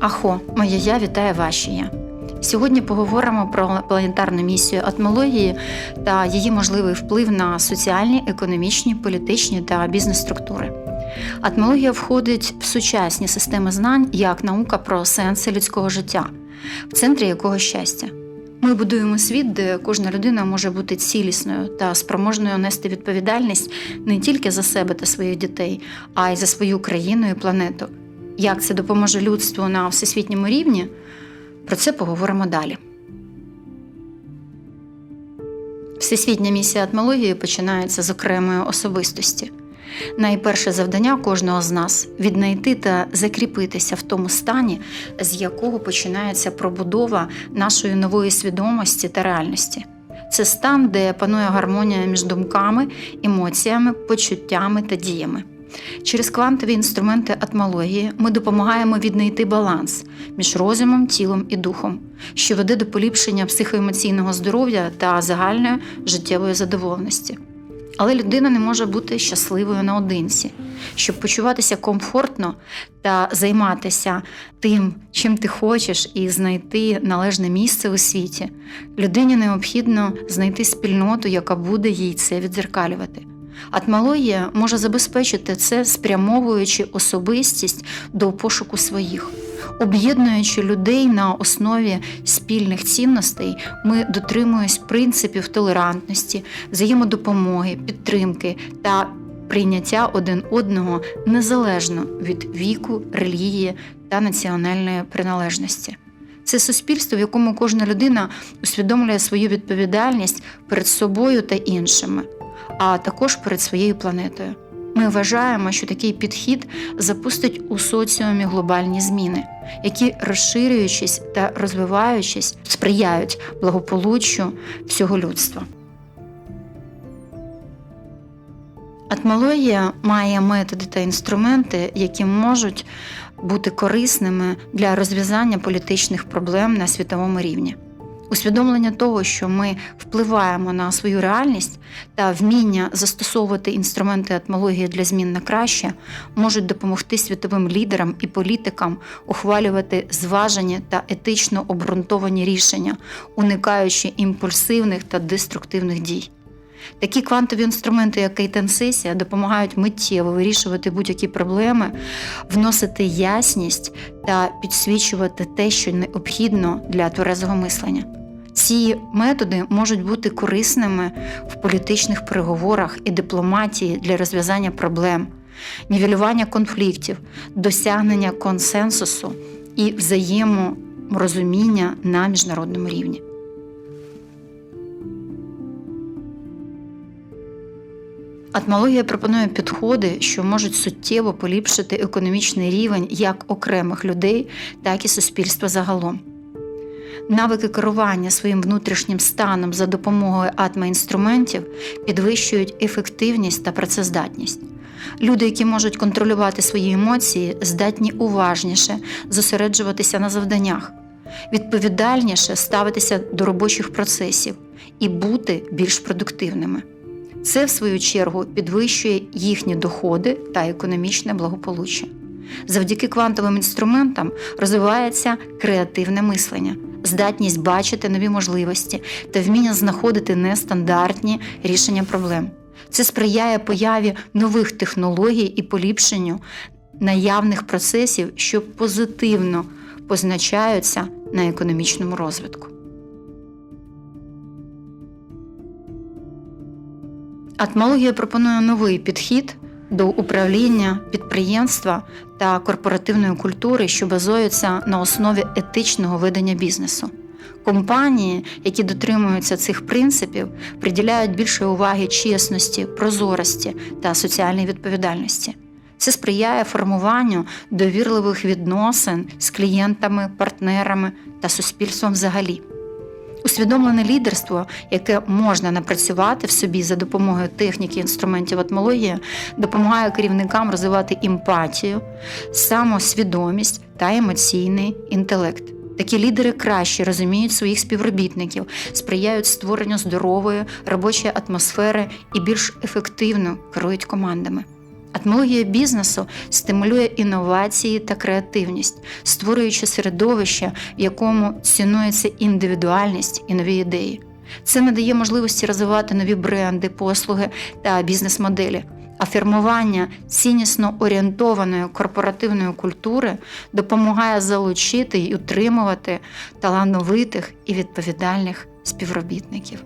Ахо, моє я вітає ваші я. Сьогодні поговоримо про планетарну місію атмології та її можливий вплив на соціальні, економічні, політичні та бізнес-структури. Атмологія входить в сучасні системи знань як наука про сенси людського життя, в центрі якого щастя. Ми будуємо світ, де кожна людина може бути цілісною та спроможною нести відповідальність не тільки за себе та своїх дітей, а й за свою країну і планету. Як це допоможе людству на всесвітньому рівні? Про це поговоримо далі. Всесвітня місія атмології починається з окремої особистості. Найперше завдання кожного з нас віднайти та закріпитися в тому стані, з якого починається пробудова нашої нової свідомості та реальності. Це стан, де панує гармонія між думками, емоціями, почуттями та діями. Через квантові інструменти атмології ми допомагаємо віднайти баланс між розумом, тілом і духом, що веде до поліпшення психоемоційного здоров'я та загальної життєвої задоволеності. Але людина не може бути щасливою наодинці. Щоб почуватися комфортно та займатися тим, чим ти хочеш, і знайти належне місце у світі, людині необхідно знайти спільноту, яка буде їй це відзеркалювати. Атмологія може забезпечити це, спрямовуючи особистість до пошуку своїх. Об'єднуючи людей на основі спільних цінностей, ми дотримуємось принципів толерантності, взаємодопомоги, підтримки та прийняття один одного незалежно від віку, релігії та національної приналежності. Це суспільство, в якому кожна людина усвідомлює свою відповідальність перед собою та іншими, а також перед своєю планетою. Ми вважаємо, що такий підхід запустить у соціумі глобальні зміни, які, розширюючись та розвиваючись, сприяють благополуччю всього людства. Атмологія має методи та інструменти, які можуть бути корисними для розв'язання політичних проблем на світовому рівні. Усвідомлення того, що ми впливаємо на свою реальність та вміння застосовувати інструменти атмології для змін на краще, можуть допомогти світовим лідерам і політикам ухвалювати зважені та етично обґрунтовані рішення, уникаючи імпульсивних та деструктивних дій. Такі квантові інструменти, як кейтенсесія, допомагають миттєво вирішувати будь-які проблеми, вносити ясність та підсвічувати те, що необхідно для тверезого мислення. Ці методи можуть бути корисними в політичних переговорах і дипломатії для розв'язання проблем, нівелювання конфліктів, досягнення консенсусу і взаєморозуміння на міжнародному рівні. Атмологія пропонує підходи, що можуть суттєво поліпшити економічний рівень як окремих людей, так і суспільства загалом. Навики керування своїм внутрішнім станом за допомогою атма-інструментів підвищують ефективність та працездатність. Люди, які можуть контролювати свої емоції, здатні уважніше зосереджуватися на завданнях, відповідальніше ставитися до робочих процесів і бути більш продуктивними. Це, в свою чергу, підвищує їхні доходи та економічне благополуччя. Завдяки квантовим інструментам розвивається креативне мислення, здатність бачити нові можливості та вміння знаходити нестандартні рішення проблем. Це сприяє появі нових технологій і поліпшенню наявних процесів, що позитивно позначаються на економічному розвитку. Атмологія пропонує новий підхід до управління підприємства та корпоративної культури, що базується на основі етичного ведення бізнесу. Компанії, які дотримуються цих принципів, приділяють більше уваги чесності, прозорості та соціальній відповідальності. Це сприяє формуванню довірливих відносин з клієнтами, партнерами та суспільством взагалі. Усвідомлене лідерство, яке можна напрацювати в собі за допомогою техніки інструментів атмології, допомагає керівникам розвивати емпатію, самосвідомість та емоційний інтелект. Такі лідери краще розуміють своїх співробітників, сприяють створенню здорової робочої атмосфери і більш ефективно керують командами. Атмологія бізнесу стимулює інновації та креативність, створюючи середовище, в якому цінується індивідуальність і нові ідеї. Це надає можливості розвивати нові бренди, послуги та бізнес-моделі. А формування ціннісно орієнтованої корпоративної культури допомагає залучити і утримувати талановитих і відповідальних співробітників.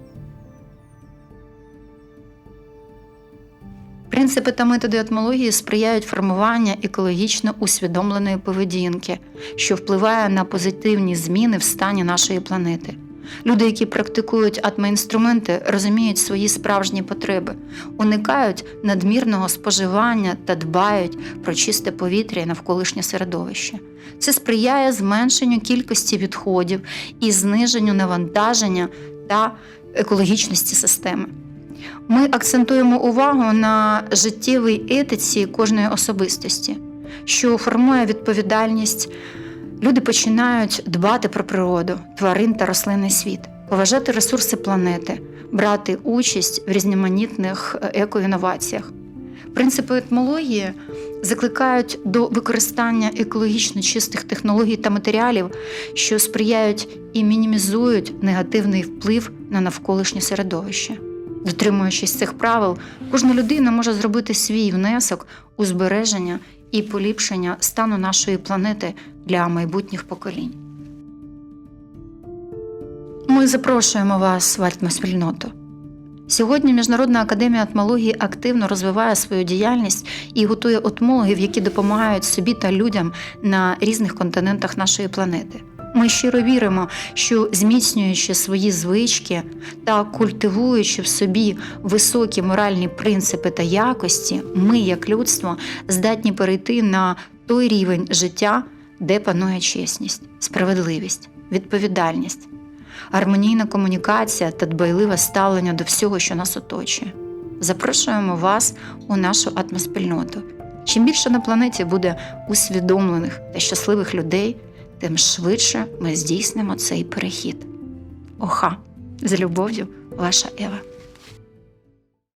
Принципи та методи етмології сприяють формуванню екологічно усвідомленої поведінки, що впливає на позитивні зміни в стані нашої планети. Люди, які практикують атмоінструменти, розуміють свої справжні потреби, уникають надмірного споживання та дбають про чисте повітря і навколишнє середовище. Це сприяє зменшенню кількості відходів і зниженню навантаження та екологічності системи. Ми акцентуємо увагу на життєвій етиці кожної особистості, що формує відповідальність. Люди починають дбати про природу, тварин та рослинний світ, поважати ресурси планети, брати участь в різноманітних екоінноваціях. Принципи етмології закликають до використання екологічно чистих технологій та матеріалів, що сприяють і мінімізують негативний вплив на навколишнє середовище. Дотримуючись цих правил, кожна людина може зробити свій внесок у збереження і поліпшення стану нашої планети для майбутніх поколінь. Ми запрошуємо вас в альтмоспільноту. Сьогодні Міжнародна академія атмології активно розвиває свою діяльність і готує отмологів, які допомагають собі та людям на різних континентах нашої планети. Ми щиро віримо, що зміцнюючи свої звички та культивуючи в собі високі моральні принципи та якості, ми, як людство, здатні перейти на той рівень життя, де панує чесність, справедливість, відповідальність, гармонійна комунікація та дбайливе ставлення до всього, що нас оточує. Запрошуємо вас у нашу атмоспільноту. Чим більше на планеті буде усвідомлених та щасливих людей тим швидше ми здійснимо цей перехід. Оха! З любов'ю, ваша Ева.